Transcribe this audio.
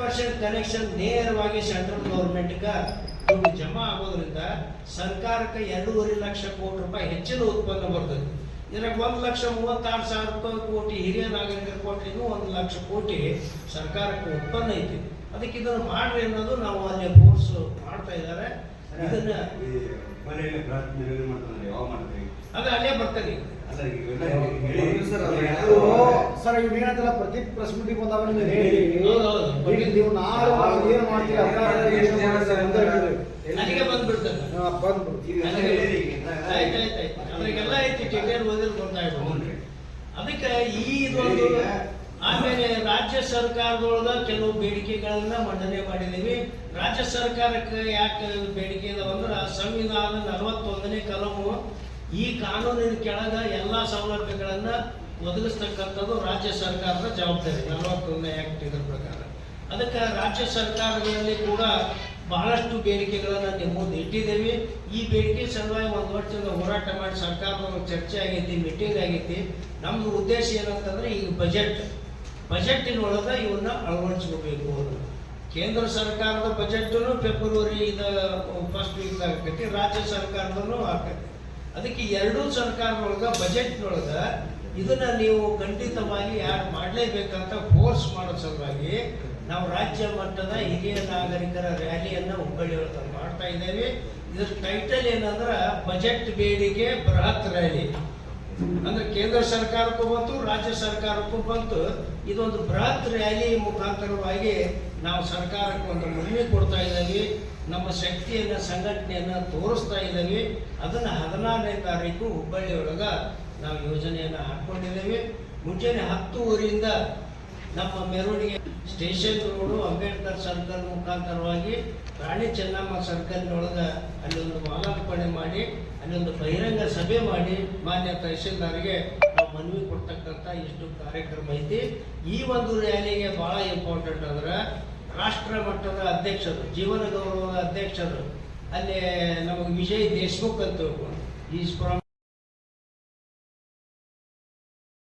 Percent connection ನೇರವಾಗಿ central ಗೌರ್ಮೆಂಟ್ಗೆ ದುಡ್ಡು ಜಮಾ ಆಗೋದ್ರಿಂದ ಸರ್ಕಾರಕ್ಕೆ ಎರಡೂವರೆ ಲಕ್ಷ ಕೋಟಿ ರೂಪಾಯಿ ಹೆಚ್ಚಿನ ಉತ್ಪನ್ನ ಬರ್ತದೆ. ಇದ್ರಾಗ ಒಂದು ಲಕ್ಷ ಮೂವತ್ತಾರು ಸಾವಿರ ರೂಪಾಯಿ ಕೋಟಿ ಹಿರಿಯ ನಾಗರಿಕರ ಕೋಟಿಗೂ ಒಂದು ಲಕ್ಷ ಕೋಟಿ ಸರ್ಕಾರಕ್ಕೆ ಉತ್ಪನ್ನ ಐತಿ. ಅದಕ್ಕೆ ಇದನ್ನು ಮಾಡ್ರಿ ಅನ್ನೋದು ನಾವು ಅಲ್ಲಿ ಫೋರ್ಸ್ ಮಾಡ್ತಾ ಇದ್ದಾರೆ. ಇದನ್ನ ಅದು ಅಲ್ಲೇ ಬರ್ತಾರೆ ಇವೆಲ್ಲ ಸರ್, ಇವ್ ಏನಂತಲ್ಲ ಪ್ರತಿ ಪ್ರೆಸ್ ಮೀಟಿಂಗ್ ಬಂದಾಗ ಹೇಳಿ. ನೀವು ನಾಳೆ ಏನ್ ಮಾಡ್ತೀರಿ? ಆಯ್ತು ಐತಿ ಟಿಕೆಟ್ ಓದಿದ್ರೆ. ಅದಕ್ಕೆ ಈ ಇದೊಂದು ಆಮೇಲೆ ರಾಜ್ಯ ಸರ್ಕಾರದೊಳಗ ಕೆಲವು ಬೇಡಿಕೆಗಳನ್ನ ಮಂಡನೆ ಮಾಡಿದೀವಿ ರಾಜ್ಯ ಸರ್ಕಾರಕ್ಕೆ ಯಾಕೆ ಬೇಡಿಕೆ ಇದಾವ ಅಂದ್ರೆ ಸಂವಿಧಾನ ನಲವತ್ತೊಂದನೇ ಕಲಮು ಈ ಕಾನೂನಿನ ಕೆಳಗ ಎಲ್ಲಾ ಸೌಲಭ್ಯಗಳನ್ನ ಒದಗಿಸ್ತಕ್ಕಂಥದ್ದು ರಾಜ್ಯ ಸರ್ಕಾರದ ಜವಾಬ್ದಾರಿ. ನಲವತ್ತೊಂದನೇ ಆಕ್ಟ್ ಇದ್ರ ಪ್ರಕಾರ. ಅದಕ್ಕೆ ರಾಜ್ಯ ಸರ್ಕಾರಗಳಲ್ಲಿ ಕೂಡ ಬಹಳಷ್ಟು ಬೇಡಿಕೆಗಳನ್ನು ಮುಂದೆ ಇಟ್ಟಿದ್ದೇವೆ. ಈ ಬೇಡಿಕೆ ಸಲುವಾಗಿ ಒಂದು ವರ್ಷದಿಂದ ಹೋರಾಟ ಮಾಡಿ ಸರ್ಕಾರದ ಚರ್ಚೆ ಆಗೈತಿ ಮೀಟಿಂಗ್ ಆಗೈತಿ. ನಮ್ಮದು ಉದ್ದೇಶ ಏನಂತಂದರೆ ಈಗ ಬಜೆಟ್ ಬಜೆಟ್ಟಿನೊಳಗೆ ಇವನ್ನ ಅಳವಡಿಸ್ಕೋಬೇಕು ಅನ್ನೋದು. ಕೇಂದ್ರ ಸರ್ಕಾರದ ಬಜೆಟ್ನು ಫೆಬ್ರವರಿ ಇದ ಫಸ್ಟ್ ವೀಕ್ ಆಗ್ತೈತಿ ರಾಜ್ಯ ಸರ್ಕಾರದಲ್ಲೂ ಆಗ್ತೈತಿ ಅದಕ್ಕೆ ಎರಡೂ ಸರ್ಕಾರದೊಳಗೆ ಬಜೆಟ್ನೊಳಗೆ ಇದನ್ನ ನೀವು ಖಂಡಿತವಾಗಿ ಯಾರು ಮಾಡಲೇಬೇಕಂತ ಫೋರ್ಸ್ ಮಾಡೋ ಸಲುವಾಗಿ ನಾವು ರಾಜ್ಯ ಮಟ್ಟದ ಹಿರಿಯ ನಾಗರಿಕರ ರ್ಯಾಲಿಯನ್ನ ಹುಬ್ಬಳ್ಳಿ ಒಳಗೆ ಮಾಡ್ತಾ ಇದ್ದೇವೆ. ಇದ್ರ ಟೈಟಲ್ ಏನಂದ್ರೆ ಬಜೆಟ್ ಬೇಡಿಕೆ ಬೃಹತ್ ರ್ಯಾಲಿ. ಅಂದ್ರೆ ಕೇಂದ್ರ ಸರ್ಕಾರಕ್ಕೂ ಬಂತು, ರಾಜ್ಯ ಸರ್ಕಾರಕ್ಕೂ ಬಂತು. ಇದೊಂದು ಬೃಹತ್ ರ್ಯಾಲಿ ಮುಖಾಂತರವಾಗಿ ನಾವು ಸರ್ಕಾರಕ್ಕೆ ಒಂದು ಮನವಿ ಕೊಡ್ತಾ ಇದ್ದೀವಿ. ನಮ್ಮ ಶಕ್ತಿಯನ್ನ, ಸಂಘಟನೆಯನ್ನ ತೋರಿಸ್ತಾ ಇದ್ದೀವಿ. ಅದನ್ನ ಹದಿನಾರನೇ ತಾರೀಕು ಹುಬ್ಬಳ್ಳಿಯೊಳಗೆ ನಾವು ಯೋಜನೆಯನ್ನ ಹಾಕೊಂಡಿದ್ದೇವೆ. ಮುಂಜಾನೆ ಹತ್ತುವರಿಯಿಂದ ನಮ್ಮ ಮೆರವಣಿಗೆ ಸ್ಟೇಷನ್ ರೋಡು, ಅಂಬೇಡ್ಕರ್ ಸರ್ಕಲ್ ಮುಖಾಂತರವಾಗಿ ರಾಣಿ ಚೆನ್ನಮ್ಮ ಸರ್ಕಲ್ನೊಳಗೆ ಅಲ್ಲಿ ಒಂದು ಮಾಲಾರ್ಪಣೆ ಮಾಡಿ, ಅಲ್ಲೊಂದು ಬಹಿರಂಗ ಸಭೆ ಮಾಡಿ ಮಾನ್ಯ ತಹಶೀಲ್ದಾರ್ಗೆ ನಾವು ಮನವಿ ಕೊಡ್ತಕ್ಕಂಥ ಇಷ್ಟು ಕಾರ್ಯಕ್ರಮ ಐತಿ. ಈ ಒಂದು ರ್ಯಾಲಿಗೆ ಬಹಳ ಇಂಪಾರ್ಟೆಂಟ್ ಅಂದ್ರೆ ರಾಷ್ಟ್ರ ಮಟ್ಟದ ಅಧ್ಯಕ್ಷರು ಜೀವನ ಗೌರವದ ಅಧ್ಯಕ್ಷರು, ಅಲ್ಲಿ ನಮಗೆ ವಿಜಯ್ ದೇಶ್ಮುಖ್ ಅಂತ ತಿಳ್ಕೊಂಡು ಈಸ್ ಫ್ರಮ್